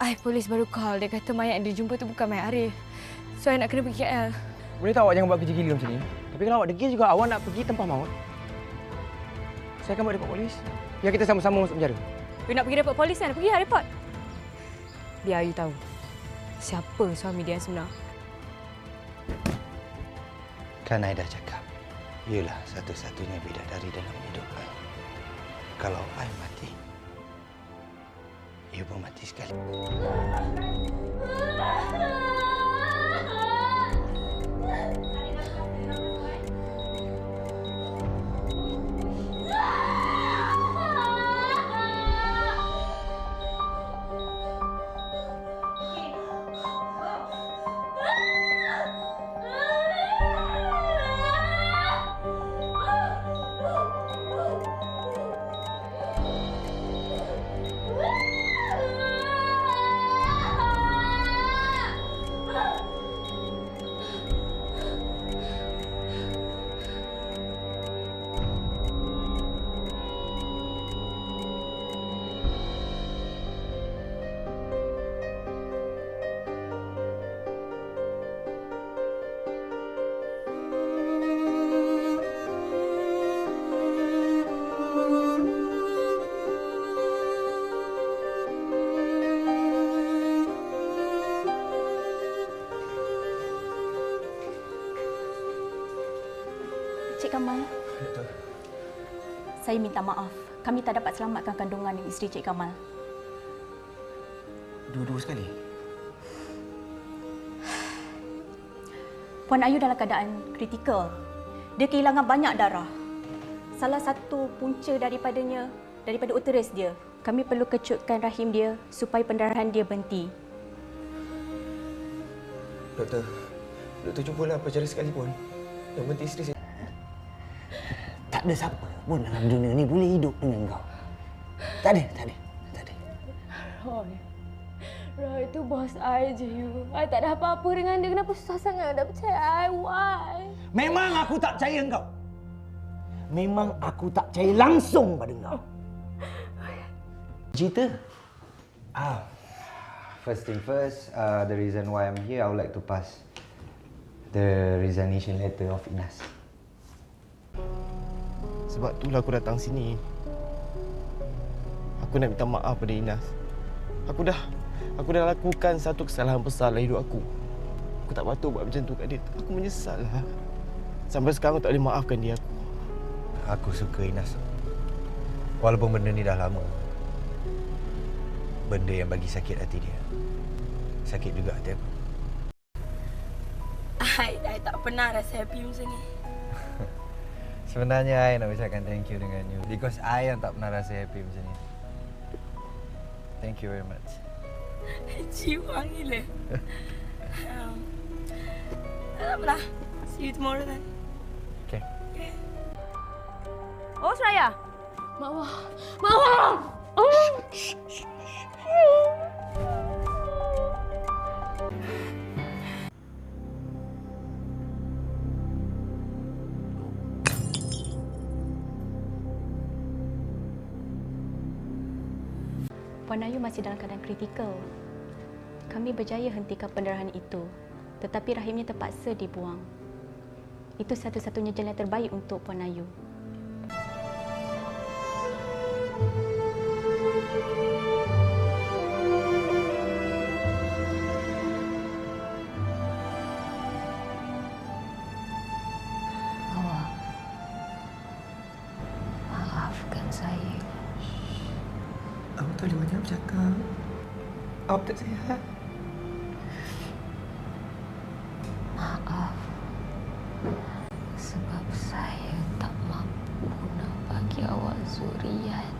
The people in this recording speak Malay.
Ai polis baru call. Dia kata mayat yang dia jumpa tu bukan mayat Arif. So, I nak kena pergi KL. Boleh tahu awak jangan buat kerja gila macam ni? Tapi kalau awak degil juga awak nak pergi tempah maut. Saya akan buat report polis. Biar kita sama-sama masuk penjara. You nak pergi report polis kan? Pergi lah report. Biar you tahu. Siapa suami dia yang sebenar. Kan I dah cakap, ialah satu-satunya bidadari dalam hidup I. Kalau I mati, pun mati sekali. Cik Kamal. Saya minta maaf. Kami tak dapat selamatkan kandungan isteri Cik Kamal. Dua-dua sekali. Puan Ayu dalam keadaan kritikal. Dia kehilangan banyak darah. Salah satu punca daripadanya daripada uterus dia. Kami perlu kecutkan rahim dia supaya pendarahan dia berhenti. Doktor, doktor cubalah percara sekalipun. Yang penting isteri saya. Tak ada siapa pun dalam dunia ni boleh hidup dengan kau. Tak ada, tak ada, tak ada. Roy. Roy tu bos I je you. I tak ada apa-apa dengan dia. Kenapa susah sangat nak percaya I? Why? Memang aku tak percaya kau. Memang aku tak percaya langsung pada kau. Cerita? Ah, first thing first, uh, the reason why I'm here, I would like to pass the resignation letter of Inas. Sebab itulah aku datang sini. Aku nak minta maaf pada Inas. Aku dah aku dah lakukan satu kesalahan besar dalam hidup aku. Aku tak patut buat macam tu kat dia. Aku menyesal lah. Sampai sekarang aku tak boleh maafkan dia aku. Aku suka Inas. Walaupun benda ni dah lama. Benda yang bagi sakit hati dia. Sakit juga hati aku. I tak pernah rasa happy macam ni. Sebenarnya I nak ucapkan thank you dengan you because I yang tak pernah rasa happy macam ni. Thank you very much. Jiwa gila. um, tak apalah. See you tomorrow then. Okay. Oh, Seraya. Mama. Mama! Oh. Puan Ayu masih dalam keadaan kritikal. Kami berjaya hentikan pendarahan itu, tetapi rahimnya terpaksa dibuang. Itu satu-satunya jalan terbaik untuk Puan Ayu. Awak maafkan saya. Aku tak boleh banyak bercakap. Awak tak sihat. Maaf. Sebab saya tak mampu nak bagi awak zuriat.